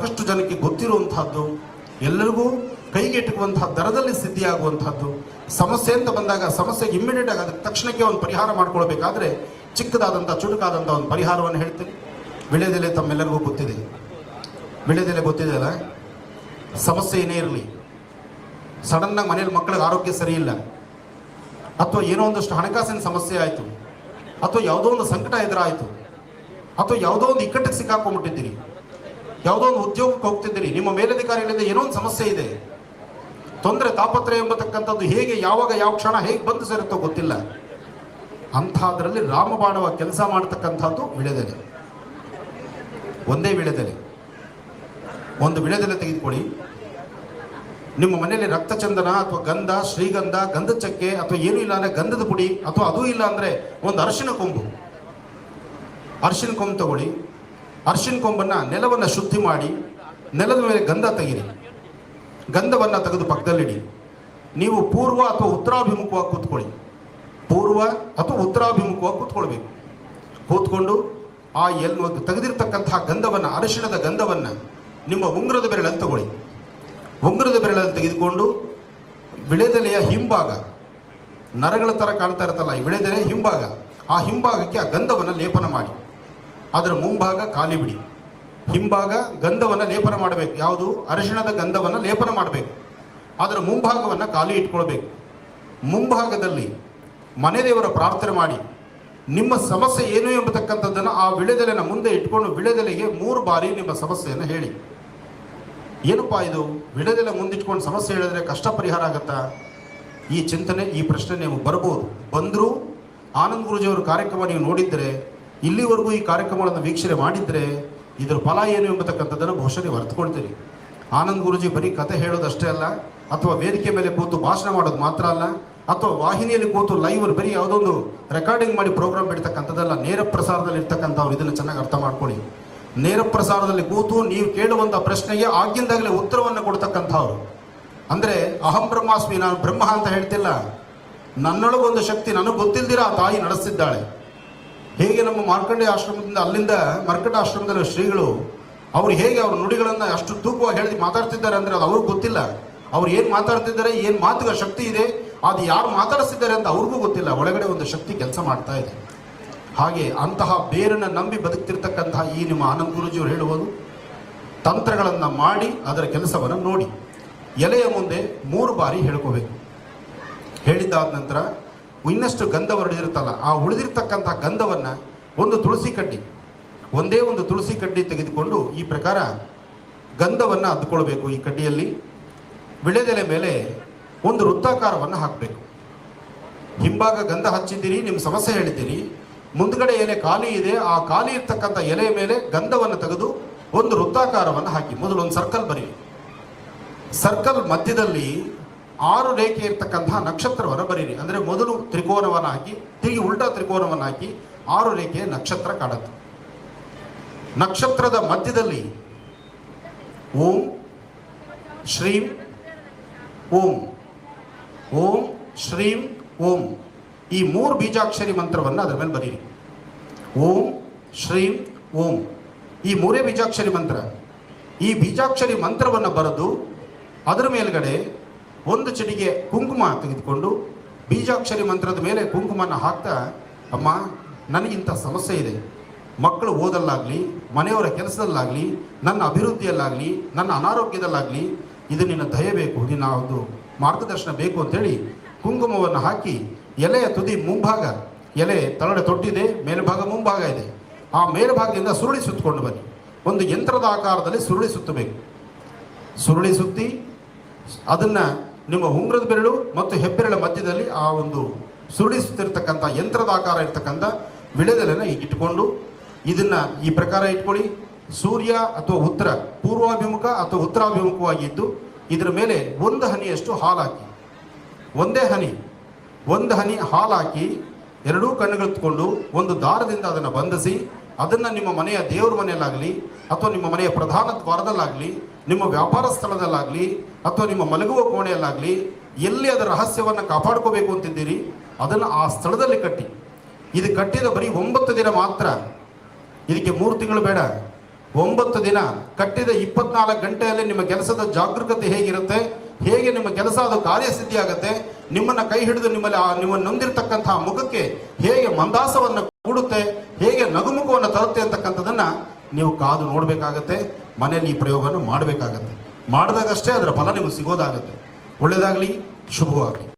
ಸಾಕಷ್ಟು ಜನಕ್ಕೆ ಗೊತ್ತಿರುವಂತಹದ್ದು, ಎಲ್ಲರಿಗೂ ಕೈಗೆಟುಕುವಂತಹ ದರದಲ್ಲಿ ಸಿದ್ಧಿಯಾಗುವಂತಹದ್ದು. ಸಮಸ್ಯೆ ಅಂತ ಬಂದಾಗ, ಸಮಸ್ಯೆಗೆ ಇಮ್ಮಿಡಿಯೇಟ್ ಆಗಿ ಅದಕ್ಕೆ ತಕ್ಷಣಕ್ಕೆ ಒಂದು ಪರಿಹಾರ ಮಾಡ್ಕೊಳ್ಬೇಕಾದ್ರೆ ಚಿಕ್ಕದಾದಂಥ ಚುರುಕಾದಂಥ ಒಂದು ಪರಿಹಾರವನ್ನು ಹೇಳ್ತೀನಿ. ವಿಳೆದೆಲೆ ತಮ್ಮೆಲ್ಲರಿಗೂ ಗೊತ್ತಿದೆ. ವಿಳೆದೆಲೆ ಗೊತ್ತಿದೆ ಅಲ್ಲ? ಸಮಸ್ಯೆ ಏನೇ ಇರಲಿ ಸಡನ್ನಾಗಿ ಮನೇಲಿ ಮಕ್ಕಳಿಗೆ ಆರೋಗ್ಯ ಸರಿ ಇಲ್ಲ, ಅಥವಾ ಏನೋ ಒಂದಷ್ಟು ಹಣಕಾಸಿನ ಸಮಸ್ಯೆ ಆಯಿತು, ಅಥವಾ ಯಾವುದೋ ಒಂದು ಸಂಕಟ ಎದುರಾಯಿತು, ಅಥವಾ ಯಾವುದೋ ಒಂದು ಇಕ್ಕಟ್ಟಿಗೆ ಸಿಕ್ಕಾಕೊಂಡ್ಬಿಟ್ಟಿದ್ದೀರಿ ಯಾವುದೋ ಒಂದು ಉದ್ಯೋಗಕ್ಕೆ ಹೋಗ್ತಿದ್ದೀರಿ, ನಿಮ್ಮ ಮೇಲಧಿಕಾರಿಗಳಿಂದ ಏನೋ ಒಂದು ಸಮಸ್ಯೆ ಇದೆ. ತೊಂದರೆ ತಾಪತ್ರಯ ಎಂಬತಕ್ಕಂಥದ್ದು ಹೇಗೆ, ಯಾವಾಗ, ಯಾವ ಕ್ಷಣ, ಹೇಗೆ ಬಂದು ಸೇರುತ್ತೋ ಗೊತ್ತಿಲ್ಲ. ಅಂಥದ್ರಲ್ಲಿ ರಾಮಬಾಣವ ಕೆಲಸ ಮಾಡತಕ್ಕಂಥದ್ದು ವಿಳೆದೆಲೆ. ಒಂದೇ ವಿಳೆದೆಲೆ. ಒಂದು ವಿಳೆದೆಲೆ ತೆಗೆದುಕೊಳ್ಳಿ. ನಿಮ್ಮ ಮನೆಯಲ್ಲಿ ರಕ್ತಚಂದನ ಅಥವಾ ಗಂಧ, ಶ್ರೀಗಂಧ ಗಂಧ ಚಕ್ಕೆ ಅಥವಾ ಏನೂ ಇಲ್ಲ ಅಂದರೆ ಗಂಧದ ಪುಡಿ ಅಥವಾ ಅದೂ ಇಲ್ಲ ಅಂದರೆ ಒಂದು ಅರಿಶಿನ ಕೊಂಬು. ಅರಿಶಿನ ಕೊಂಬು ತಗೊಳ್ಳಿ. ಅರಿಶಿನ ಕೊಂಬನ್ನ ನೆಲವನ್ನು ಶುದ್ಧಿ ಮಾಡಿ, ನೆಲದ ಮೇಲೆ ಗಂಧ ತೆಗಿರಿ ಗಂಧವನ್ನು ತೆಗೆದು ಪಕ್ಕದಲ್ಲಿಡಿ. ನೀವು ಪೂರ್ವ ಅಥವಾ ಉತ್ತರಾಭಿಮುಖವಾಗಿ ಕೂತ್ಕೊಳ್ಳಿ. ಪೂರ್ವ ಅಥವಾ ಉತ್ತರಾಭಿಮುಖವಾಗಿ ಕೂತ್ಕೊಳ್ಬೇಕು. ಕೂತ್ಕೊಂಡು ಆ ಎಲ್ ತೆಗೆದಿರ್ತಕ್ಕಂತಹ ಗಂಧವನ್ನು, ಅರಿಶಿಣದ ಗಂಧವನ್ನು ನಿಮ್ಮ ಉಂಗುರದ ಬೆರಳಲ್ಲಿ ತಗೊಳ್ಳಿ. ಉಂಗುರದ ಬೆರಳಲ್ಲಿ ತೆಗೆದುಕೊಂಡು ವಿಳೆದೆಲೆಯ ಹಿಂಭಾಗ, ನರಗಳ ಥರ ಕಾಣ್ತಾ ಇರುತ್ತಲ್ಲ, ಈ ವಿಳೆದೆಲೆಯ ಹಿಂಭಾಗ, ಆ ಹಿಂಭಾಗಕ್ಕೆ ಆ ಗಂಧವನ್ನು ಲೇಪನ ಮಾಡಿ. ಅದರ ಮುಂಭಾಗ ಖಾಲಿ ಬಿಡಿ. ಹಿಂಭಾಗ ಗಂಧವನ್ನು ಲೇಪನ ಮಾಡಬೇಕು. ಯಾವುದು? ಅರಿಶಿಣದ ಗಂಧವನ್ನು ಲೇಪನ ಮಾಡಬೇಕು. ಅದರ ಮುಂಭಾಗವನ್ನು ಖಾಲಿ ಇಟ್ಕೊಳ್ಬೇಕು. ಮುಂಭಾಗದಲ್ಲಿ ಮನೆ ದೇವರ ಪ್ರಾರ್ಥನೆ ಮಾಡಿ. ನಿಮ್ಮ ಸಮಸ್ಯೆ ಏನು ಎಂಬತಕ್ಕಂಥದ್ದನ್ನು ಆ ವಿಳೆದೆಲೆನ ಮುಂದೆ ಇಟ್ಕೊಂಡು ವಿಳೆದೆಲೆಗೆ ಮೂರು ಬಾರಿ ನಿಮ್ಮ ಸಮಸ್ಯೆಯನ್ನು ಹೇಳಿ. ಏನಪ್ಪಾ ಇದು? ವಿಳೆದೆಲೆ ಮುಂದಿಟ್ಕೊಂಡು ಸಮಸ್ಯೆ ಹೇಳಿದ್ರೆ ಕಷ್ಟ ಪರಿಹಾರ ಆಗತ್ತಾ? ಈ ಚಿಂತನೆ, ಈ ಪ್ರಶ್ನೆ ನೀವು ಬರ್ಬೋದು. ಬಂದರೂ ಆನಂದ್ ಗುರುಜಿಯವರ ಕಾರ್ಯಕ್ರಮ ನೀವು ನೋಡಿದ್ದರೆ ಇಲ್ಲಿವರೆಗೂ ಈ ಕಾರ್ಯಕ್ರಮಗಳನ್ನು ವೀಕ್ಷಣೆ ಮಾಡಿದರೆ ಇದರ ಫಲ ಏನು ಎಂಬತಕ್ಕಂಥದ್ದನ್ನು ಬಹುಶಃ ನೀವು ಅರ್ಥಕೊಳ್ತೀರಿ ಆನಂದ್ ಗುರುಜಿ ಬರೀ ಕತೆ ಹೇಳೋದಷ್ಟೇ ಅಲ್ಲ, ಅಥವಾ ವೇದಿಕೆ ಮೇಲೆ ಕೂತು ಭಾಷಣ ಮಾಡೋದು ಮಾತ್ರ ಅಲ್ಲ, ಅಥವಾ ವಾಹಿನಿಯಲ್ಲಿ ಕೂತು ಲೈವ್ ಬರೀ ಯಾವುದೊಂದು ರೆಕಾರ್ಡಿಂಗ್ ಮಾಡಿ ಪ್ರೋಗ್ರಾಮ್ ಬಿಡ್ತಕ್ಕಂಥದ್ದಲ್ಲ, ನೇರ ಪ್ರಸಾರದಲ್ಲಿ ಇರ್ತಕ್ಕಂಥವ್ರು ಇದನ್ನು ಚೆನ್ನಾಗಿ ಅರ್ಥ ಮಾಡ್ಕೊಳ್ಳಿ. ನೇರ ಪ್ರಸಾರದಲ್ಲಿ ಕೂತು ನೀವು ಕೇಳುವಂಥ ಪ್ರಶ್ನೆಗೆ ಆಗಿಂದಾಗಲೇ ಉತ್ತರವನ್ನು ಕೊಡ್ತಕ್ಕಂಥವ್ರು. ಅಂದರೆ ಅಹಂ ಬ್ರಹ್ಮಾಸ್ಮಿ, ನಾನು ಬ್ರಹ್ಮ ಅಂತ ಹೇಳ್ತಿಲ್ಲ. ನನ್ನೊಳಗೊಂದು ಶಕ್ತಿ ನನಗೆ ಗೊತ್ತಿಲ್ದಿರ ಆ ತಾಯಿ ನಡೆಸ್ತಿದ್ದಾಳೆ. ಹೇಗೆ ನಮ್ಮ ಮಾರ್ಕಂಡೆ ಆಶ್ರಮದಿಂದ ಅಲ್ಲಿಂದ ಮರ್ಕಟ ಆಶ್ರಮದಲ್ಲಿ ಶ್ರೀಗಳು, ಅವ್ರು ಹೇಗೆ ಅವ್ರ ನುಡಿಗಳನ್ನು ಅಷ್ಟು ತೂಕವಾಗಿ ಹೇಳಿ ಮಾತಾಡ್ತಿದ್ದಾರೆ ಅಂದರೆ ಅದು ಅವ್ರಿಗೆ ಗೊತ್ತಿಲ್ಲ. ಅವ್ರು ಏನು ಮಾತಾಡ್ತಿದ್ದಾರೆ, ಏನು ಮಾತುಗ ಶಕ್ತಿ ಇದೆ, ಅದು ಯಾರು ಮಾತಾಡಿಸ್ತಿದ್ದಾರೆ ಅಂತ ಅವ್ರಿಗೂ ಗೊತ್ತಿಲ್ಲ. ಒಳಗಡೆ ಒಂದು ಶಕ್ತಿ ಕೆಲಸ ಮಾಡ್ತಾ ಇದೆ. ಹಾಗೆ ಅಂತಹ ಬೇರನ್ನು ನಂಬಿ ಬದುಕ್ತಿರ್ತಕ್ಕಂತಹ ಈ ನಿಮ್ಮ ಆನಂದ್ ಗುರುಜಿಯವರು ಹೇಳುವುದು, ತಂತ್ರಗಳನ್ನು ಮಾಡಿ ಅದರ ಕೆಲಸವನ್ನು ನೋಡಿ. ಎಲೆಯ ಮುಂದೆ ಮೂರು ಬಾರಿ ಹೇಳ್ಕೋಬೇಕು. ಹೇಳಿದ್ದಾದ ನಂತರ ಇನ್ನಷ್ಟು ಗಂಧ ಹೊರಡಿರುತ್ತಲ್ಲ ಆ ಉಳಿದಿರ್ತಕ್ಕಂಥ ಗಂಧವನ್ನು ಒಂದು ತುಳಸಿ ಕಡ್ಡಿ, ಒಂದೇ ಒಂದು ತುಳಸಿ ಕಡ್ಡಿ ತೆಗೆದುಕೊಂಡು ಈ ಪ್ರಕಾರ ಗಂಧವನ್ನು ಅದ್ಕೊಳ್ಬೇಕು ಈ ಕಡ್ಡಿಯಲ್ಲಿ. ವಿಳೆದೆಲೆ ಮೇಲೆ ಒಂದು ವೃತ್ತಾಕಾರವನ್ನು ಹಾಕಬೇಕು. ಹಿಂಭಾಗ ಗಂಧ ಹಚ್ಚಿದ್ದೀರಿ ನಿಮ್ಮ ಸಮಸ್ಯೆ ಹೇಳಿದ್ದೀರಿ. ಮುಂದ್ಗಡೆ ಎಲೆ ಖಾಲಿ ಇದೆ, ಆ ಖಾಲಿ ಇರ್ತಕ್ಕಂಥ ಎಲೆಯ ಮೇಲೆ ಗಂಧವನ್ನು ತೆಗೆದು ಒಂದು ವೃತ್ತಾಕಾರವನ್ನು ಹಾಕಿ. ಮೊದಲು ಒಂದು ಸರ್ಕಲ್ ಬರೀ ಸರ್ಕಲ್ ಮಧ್ಯದಲ್ಲಿ ಆರು ರೇಖೆ ಇರ್ತಕ್ಕಂತಹ ನಕ್ಷತ್ರವನ್ನು ಬರೀರಿ. ಅಂದರೆ ಮೊದಲು ತ್ರಿಕೋನವನ್ನು ಹಾಕಿ, ತಿರುಗಿ ಉಲ್ಟಾ ತ್ರಿಕೋನವನ್ನು ಹಾಕಿ ಆರು ರೇಖೆಯ ನಕ್ಷತ್ರ ಕಾಣುತ್ತೆ. ನಕ್ಷತ್ರದ ಮಧ್ಯದಲ್ಲಿ ಓಂ, ಶ್ರೀಂ, ಓಂ. ಓಂ, ಶ್ರೀಂ, ಓಂ. ಈ ಮೂರು ಬೀಜಾಕ್ಷರಿ ಮಂತ್ರವನ್ನು ಅದರ ಮೇಲೆ ಬರೀರಿ. ಓಂ, ಶ್ರೀಂ, ಓಂ. ಈ ಮೂರೇ ಬೀಜಾಕ್ಷರಿ ಮಂತ್ರ. ಈ ಬೀಜಾಕ್ಷರಿ ಮಂತ್ರವನ್ನು ಬರೆದು ಅದರ ಮೇಲ್ಗಡೆ ಒಂದು ಚಡಿಗೆ ಕುಂಕುಮ ತೆಗೆದುಕೊಂಡು ಬೀಜಾಕ್ಷರಿ ಮಂತ್ರದ ಮೇಲೆ ಕುಂಕುಮನ ಹಾಕ್ತಾ, ಅಮ್ಮ ನನಗಿಂಥ ಸಮಸ್ಯೆ ಇದೆ. ಮಕ್ಕಳು ಓದಲ್ಲಾಗಲಿ, ಮನೆಯವರ ಕೆಲಸದಲ್ಲಾಗಲಿ, ನನ್ನ ಅಭಿವೃದ್ಧಿಯಲ್ಲಾಗಲಿ, ನನ್ನ ಅನಾರೋಗ್ಯದಲ್ಲಾಗಲಿ, ಇದು ನಿನ್ನ ದಯ ಬೇಕು ನಿನ್ನ ಒಂದು ಮಾರ್ಗದರ್ಶನ ಬೇಕು ಅಂತೇಳಿ ಕುಂಕುಮವನ್ನು ಹಾಕಿ, ಎಲೆಯ ತುದಿ ಮುಂಭಾಗ, ಎಲೆ ತಳಡೆ ತೊಟ್ಟಿದೆ, ಮೇಲ್ಭಾಗ ಮುಂಭಾಗ ಇದೆ. ಆ ಮೇಲ್ಭಾಗದಿಂದ ಸುರುಳಿ ಸುತ್ತಕೊಂಡು ಬನ್ನಿ. ಒಂದು ಯಂತ್ರದ ಆಕಾರದಲ್ಲಿ ಸುರುಳಿ ಸುತ್ತಬೇಕು. ಸುರುಳಿ ಸುತ್ತಿ, ಅದನ್ನು ನಿಮ್ಮ ಉಂಗ್ರದ ಬೆರಳು ಮತ್ತು ಹೆಬ್ಬೆರಳ ಮಧ್ಯದಲ್ಲಿ ಆ ಒಂದು ಸುರುಳಿಸುತ್ತಿರ್ತಕ್ಕಂಥ ಯಂತ್ರದ ಆಕಾರ ಇರ್ತಕ್ಕಂಥ ವಿಳೆದೆಲೆನ ಇಟ್ಕೊಂಡು ಇದನ್ನು ಈ ಪ್ರಕಾರ ಇಟ್ಕೊಳ್ಳಿ. ಸೂರ್ಯ ಅಥವಾ ಉತ್ತರ ಪೂರ್ವಾಭಿಮುಖ ಅಥವಾ ಉತ್ತರಾಭಿಮುಖವಾಗಿದ್ದು ಇದರ ಮೇಲೆ ಒಂದು ಹನಿಯಷ್ಟು ಹಾಲು ಹಾಕಿ ಒಂದೇ ಹನಿ, ಒಂದು ಹನಿ ಹಾಲು ಹಾಕಿ ಎರಡೂ ಕಣ್ಣುಗಳೆತ್ಕೊಂಡು ಒಂದು ದಾರದಿಂದ ಅದನ್ನು ಬಂಧಿಸಿ ಅದನ್ನು ನಿಮ್ಮ ಮನೆಯ ದೇವರ ಮನೆಯಲ್ಲಾಗಲಿ, ಅಥವಾ ನಿಮ್ಮ ಮನೆಯ ಪ್ರಧಾನ ದ್ವಾರದಲ್ಲಾಗಲಿ, ನಿಮ್ಮ ವ್ಯಾಪಾರ ಸ್ಥಳದಲ್ಲಾಗಲಿ, ಅಥವಾ ನಿಮ್ಮ ಮಲಗುವ ಕೋಣೆಯಲ್ಲಾಗಲಿ, ಎಲ್ಲಿ ಅದರ ರಹಸ್ಯವನ್ನು ಕಾಪಾಡ್ಕೋಬೇಕು ಅಂತಿದ್ದೀರಿ, ಅದನ್ನು ಆ ಸ್ಥಳದಲ್ಲಿ ಕಟ್ಟಿ. ಇದು ಕಟ್ಟಿದ ಬರೀ ಒಂಬತ್ತು ದಿನ ಮಾತ್ರ. ಇದಕ್ಕೆ ಮೂರು ತಿಂಗಳು ಬೇಡ. ಒಂಬತ್ತು ದಿನ ಕಟ್ಟಿದ ಇಪ್ಪತ್ನಾಲ್ಕು ಗಂಟೆಯಲ್ಲಿ ನಿಮ್ಮ ಕೆಲಸದ ಜಾಗರೂಕತೆ ಹೇಗಿರುತ್ತೆ, ಹೇಗೆ ನಿಮ್ಮ ಕೆಲಸ ಅದು ಕಾರ್ಯಸಿದ್ಧಿ ಆಗುತ್ತೆ ನಿಮ್ಮನ್ನ ಕೈ ಹಿಡಿದು ನಿಮ್ಮಲ್ಲಿ ಆ ನೊಂದಿರತಕ್ಕಂತಹ ನೊಂದಿರ್ತಕ್ಕಂತಹ ಮುಖಕ್ಕೆ ಹೇಗೆ ಮಂದಾಸವನ್ನು ಕೂಡುತ್ತೆ. ಹೇಗೆ ನಗುಮುಖವನ್ನು ತರುತ್ತೆ ಅಂತಕ್ಕಂಥದ್ದನ್ನ ನೀವು ಕಾದು ನೋಡಬೇಕಾಗತ್ತೆ, ಮನೆಯಲ್ಲಿ ಈ ಪ್ರಯೋಗವನ್ನು ಮಾಡಬೇಕಾಗತ್ತೆ. ಮಾಡಿದಾಗಷ್ಟೇ ಅದರ ಫಲ ನಿಮಗೆ ಸಿಗೋದಾಗತ್ತೆ. ಒಳ್ಳೆಯದಾಗಲಿ, ಶುಭವಾಗಲಿ.